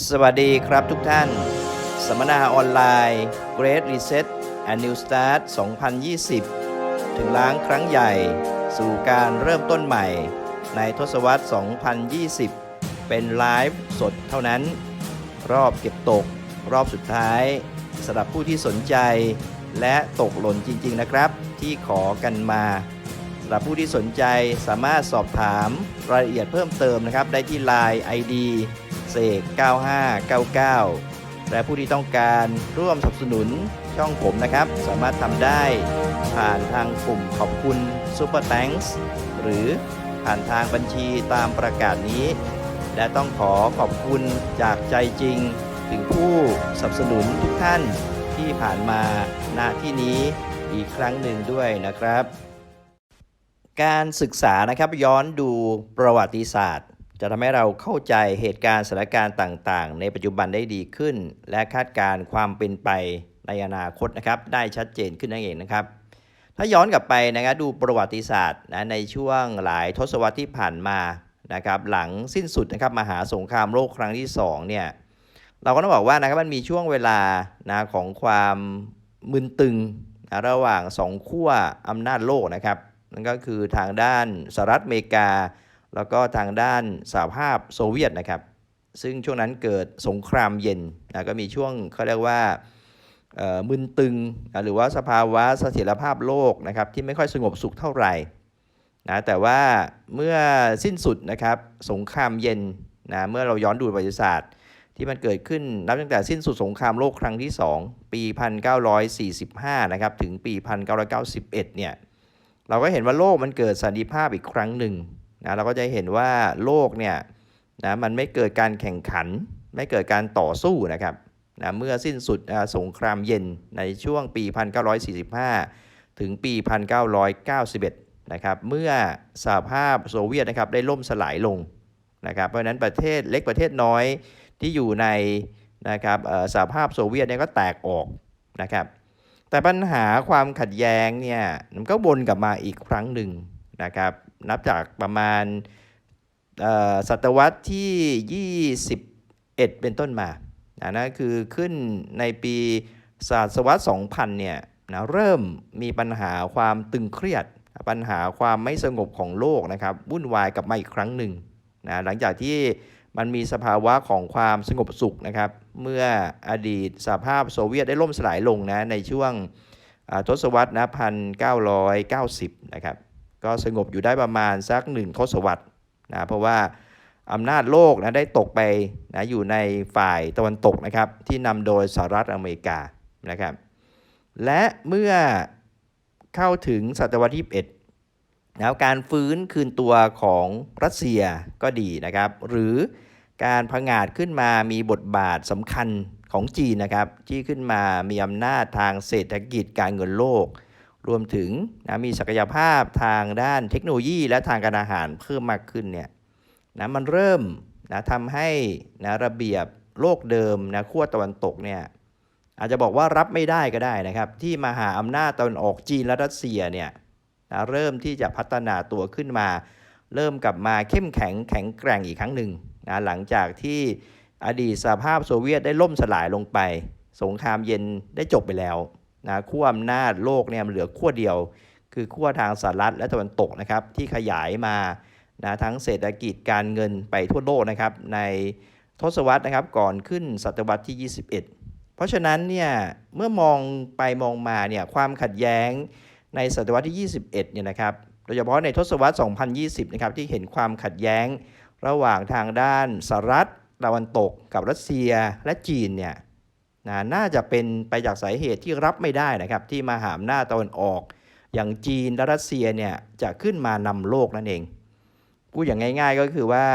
สวัสดีครับทุกท่าน สัมมนาออนไลน์ Great Reset and New Start 2020 ถึงล้างครั้งใหญ่สู่การเริ่มต้นใหม่ ในทศวรรษ 2020 เป็นไลฟ์สดเท่านั้น รอบเก็บตก รอบสุดท้ายสำหรับผู้ที่สนใจ และตกหล่นจริง ๆ นะครับ ที่ขอกันมาสำหรับผู้ที่สนใจสามารถสอบถามรายละเอียดเพิ่มเติมนะครับ ได้ที่ Line ID เสก 9599 และผู้ที่ต้องการร่วมสนับสนุนช่องผมนะครับ สามารถทำได้ผ่านทางปุ่มขอบคุณ Super Thanks หรือผ่านทางบัญชีตามประกาศนี้ และต้องขอขอบคุณจากใจจริง ถึงผู้สนับสนุนทุกท่านที่ผ่านมาณที่นี้อีกครั้งหนึ่งด้วยนะครับ การศึกษานะครับย้อนดูประวัติศาสตร์ จะทำให้เราเข้าใจเหตุการณ์สถานการณ์ต่างๆ ในปัจจุบันได้ดีขึ้น และคาดการณ์ความเป็นไปในอนาคตนะครับ ได้ชัดเจนขึ้นนั่นเองนะครับ ถ้าย้อนกลับไปนะครับดูประวัติศาสตร์นะในช่วงหลายทศวรรษที่ผ่านมานะครับ หลังสิ้นสุดนะครับมหาสงครามโลกครั้งที่สองเนี่ยเราก็ต้องบอกว่านะครับมันมีช่วงเวลานะของความมึนตึงนะระหว่างสองขั้วอำนาจโลกนะครับนั่นก็คือทางด้านสหรัฐอเมริกา แล้วก็ทางด้านสหภาพโซเวียตนะครับ ซึ่งช่วงนั้นเกิดสงครามเย็นนะก็มีช่วงเขาเรียกว่ามึนตึงนะหรือว่าสภาวะเสถียรภาพโลกนะครับที่ไม่ค่อยสงบสุขเท่าไหร่นะแต่ว่าเมื่อสิ้นสุดนะครับสงครามเย็นนะเมื่อเราย้อนดูประวัติศาสตร์ ที่มันเกิดขึ้นนับตั้งแต่สิ้นสุดสงครามโลกครั้งที่ 2 ปี 1945นะครับถึงปี 1991เนี่ยเราก็เห็นว่าโลกมันเกิดสันติภาพอีกครั้งหนึ่ง นะเราก็จะเห็นว่าโลกเนี่ยนะมันไม่เกิดการแข่งขัน ไม่เกิดการต่อสู้นะครับนะเมื่อสิ้นสุดสงครามเย็นในช่วงปี 1945 ถึงปี 1991 นะครับ เมื่อสหภาพโซเวียตนะครับได้ล่มสลายลงนะครับ เพราะฉะนั้นประเทศเล็กประเทศน้อยที่อยู่ในนะครับสหภาพโซเวียตเนี่ยก็แตกออกนะครับ แต่ปัญหาความขัดแย้งเนี่ยมันก็วนกลับมาอีกครั้งหนึ่งนะครับ นับจากประมาณศตวรรษที่ 21 เป็นต้นมานะนั่นคือขึ้นในปีศตวรรษ 2000 เนี่ยนะเริ่มมีปัญหาความตึงเครียด ปัญหาความไม่สงบของโลกนะครับวุ่นวายกลับมาอีกครั้งหนึ่งนะหลังจากที่มันมีสภาวะของความสงบสุขนะครับ เมื่ออดีตสหภาพโซเวียตได้ล่มสลายลงนะในช่วงทศวรรษนะ1990 นะครับ ก็สงบอยู่ได้ประมาณสักหนึ่งทศวรรษนะเพราะว่าอำนาจโลกนะได้ตกไปนะอยู่ในฝ่ายตะวันตกนะครับที่นำโดยสหรัฐอเมริกานะครับและเมื่อเข้าถึงศตวรรษที่21นะครับการฟื้นคืนตัวของรัสเซียก็ดีนะครับ หรือการผงาดขึ้นมามีบทบาทสำคัญของจีนนะครับที่ขึ้นมามีอำนาจทางเศรษฐกิจการเงินโลก รวมถึงนะมีศักยภาพทางด้านเทคโนโลยี และทางการอาหารเพิ่มมากขึ้นเนี่ยนะมันเริ่มนะทำให้นะระเบียบโลกเดิมนะขั้วตะวันตกเนี่ยอาจจะบอกว่ารับไม่ได้ก็ได้นะครับ ที่มหาอำนาจตะวันออกจีนและรัสเซียเนี่ยนะเริ่มที่จะพัฒนาตัวขึ้นมา เริ่มกลับมาเข้มแข็งแข็งแกร่งอีกครั้งหนึ่งนะหลังจากที่อดีตสหภาพโซเวียตได้ล่มสลายลงไป สงครามเย็นได้จบไปแล้ว นะขั้วอำนาจโลกเนี่ยมันเหลือขั้วเดียว คือขั้วทางสหรัฐและตะวันตกนะครับที่ขยายมานะทั้งเศรษฐกิจการเงินไปทั่วโลกนะครับในทศวรรษนะครับก่อนขึ้นศตวรรษที่ 21 เพราะฉะนั้นเนี่ยเมื่อมองไปมองมาเนี่ยความขัดแย้งในศตวรรษที่ 21 เนี่ยนะครับโดยเฉพาะในทศวรรษ 2020 นะครับที่เห็นความขัดแย้งระหว่างทางด้านสหรัฐตะวันตกกับรัสเซียและจีนเนี่ย นะน่าจะเป็นไปจากสาเหตุที่รับไม่ได้นะครับที่มาหาอำนาตะวันออก อย่างจีนและรัสเซียเนี่ยจะขึ้นมานำโลกนั่นเองพูดอย่างง่าย ๆก็คือว่า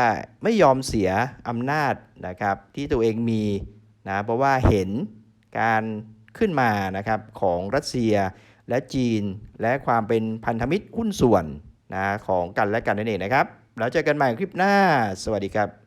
ไม่ยอมเสียอำนาจนะครับที่ตัวเองมีนะเพราะว่าเห็นการขึ้นมานะครับของรัสเซียและจีน และความเป็นพันธมิตรหุ้นส่วนนะของกันและกันนั่นเองนะครับแล้วเจอกันใหม่คลิปหน้า สวัสดีครับ